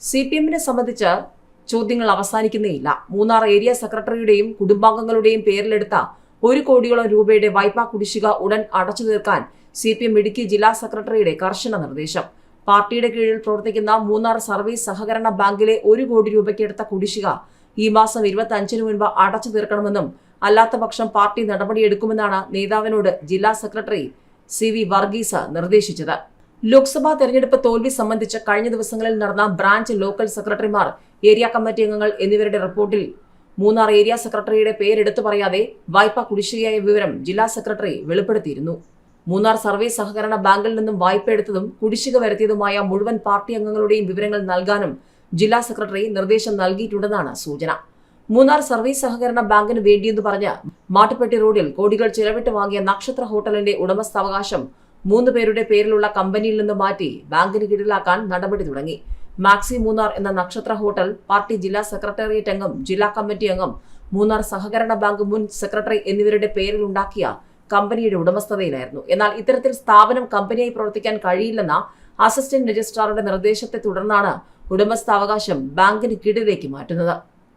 C P എമ്മിനെ സംബന്ധിച്ച് ചോദ്യങ്ങൾ അവസാനിക്കുന്നേയില്ല. മൂന്നാർ ഏരിയ സെക്രട്ടറിയുടെയും കുടുംബാംഗങ്ങളുടെയും പേരിലെടുത്ത ഒരു കോടിയോളം രൂപയുടെ വായ്പാ കുടിശ്ശിക ഉടൻ അടച്ചു തീർക്കാൻ സി പി എം ഇടുക്കി ജില്ലാ സെക്രട്ടറിയുടെ കർശന നിർദ്ദേശം. പാർട്ടിയുടെ കീഴിൽ പ്രവർത്തിക്കുന്ന മൂന്നാർ സർവീസ് സഹകരണ ബാങ്കിലെ ഒരു കോടി രൂപയ്ക്ക് എടുത്ത കുടിശ്ശിക ഈ മാസം ഇരുപത്തി അഞ്ചിന് മുൻപ് അടച്ചു തീർക്കണമെന്നും അല്ലാത്തപക്ഷം പാർട്ടി നടപടിയെടുക്കുമെന്നാണ് നേതാവിനോട് ജില്ലാ സെക്രട്ടറി സി വി വർഗീസ് നിർദ്ദേശിച്ചത്. ലോക്സഭാ തെരഞ്ഞെടുപ്പ് തോൽവി സംബന്ധിച്ച് കഴിഞ്ഞ ദിവസങ്ങളിൽ നടന്ന ബ്രാഞ്ച് ലോക്കൽ സെക്രട്ടറിമാർ ഏരിയ കമ്മിറ്റി അംഗങ്ങൾ എന്നിവരുടെ റിപ്പോർട്ടിൽ മൂന്നാർ ഏരിയ സെക്രട്ടറിയുടെ പേരെടുത്തു പറയാതെ വായ്പ കുടിശ്ശികയായ വിവരം ജില്ലാ സെക്രട്ടറി വെളിപ്പെടുത്തിയിരുന്നു. മൂന്നാർ സർവേ സഹകരണ ബാങ്കിൽ നിന്നും വായ്പ എടുത്തതും കുടിശ്ശിക വരുത്തിയതുമായ മുഴുവൻ പാർട്ടി അംഗങ്ങളുടെയും വിവരങ്ങൾ നൽകാനും ജില്ലാ സെക്രട്ടറി നിർദ്ദേശം നൽകിയിട്ടുണ്ടെന്നാണ് സൂചന. മൂന്നാർ സർവീസ് സഹകരണ ബാങ്കിന് വേണ്ടിയെന്ന് പറഞ്ഞ് മാട്ടുപ്പെട്ടി റോഡിൽ കോടികൾ ചിലവിട്ട് വാങ്ങിയ നക്ഷത്ര ഹോട്ടലിന്റെ ഉടമസ്ഥാവകാശം മൂന്ന് പേരുടെ പേരിലുള്ള കമ്പനിയിൽ നിന്ന് മാറ്റി ബാങ്കിന് കീഴിലാക്കാൻ നടപടി തുടങ്ങി. മാക്സി മൂന്നാർ എന്ന നക്ഷത്ര ഹോട്ടൽ പാർട്ടി ജില്ലാ സെക്രട്ടേറിയറ്റ് അംഗം ജില്ലാ കമ്മിറ്റി അംഗം മൂന്നാർ സഹകരണ ബാങ്ക് മുൻ സെക്രട്ടറി എന്നിവരുടെ പേരിൽ ഉണ്ടാക്കിയ കമ്പനിയുടെ ഉടമസ്ഥതയിലായിരുന്നു. എന്നാൽ ഇത്തരത്തിൽ സ്ഥാപനം കമ്പനിയായി പ്രവർത്തിക്കാൻ കഴിയില്ലെന്ന അസിസ്റ്റന്റ് രജിസ്ട്രാറുടെ നിർദ്ദേശത്തെ തുടർന്നാണ് ഉടമസ്ഥാവകാശം ബാങ്കിന് കീഴിലേക്ക് മാറ്റുന്നത്.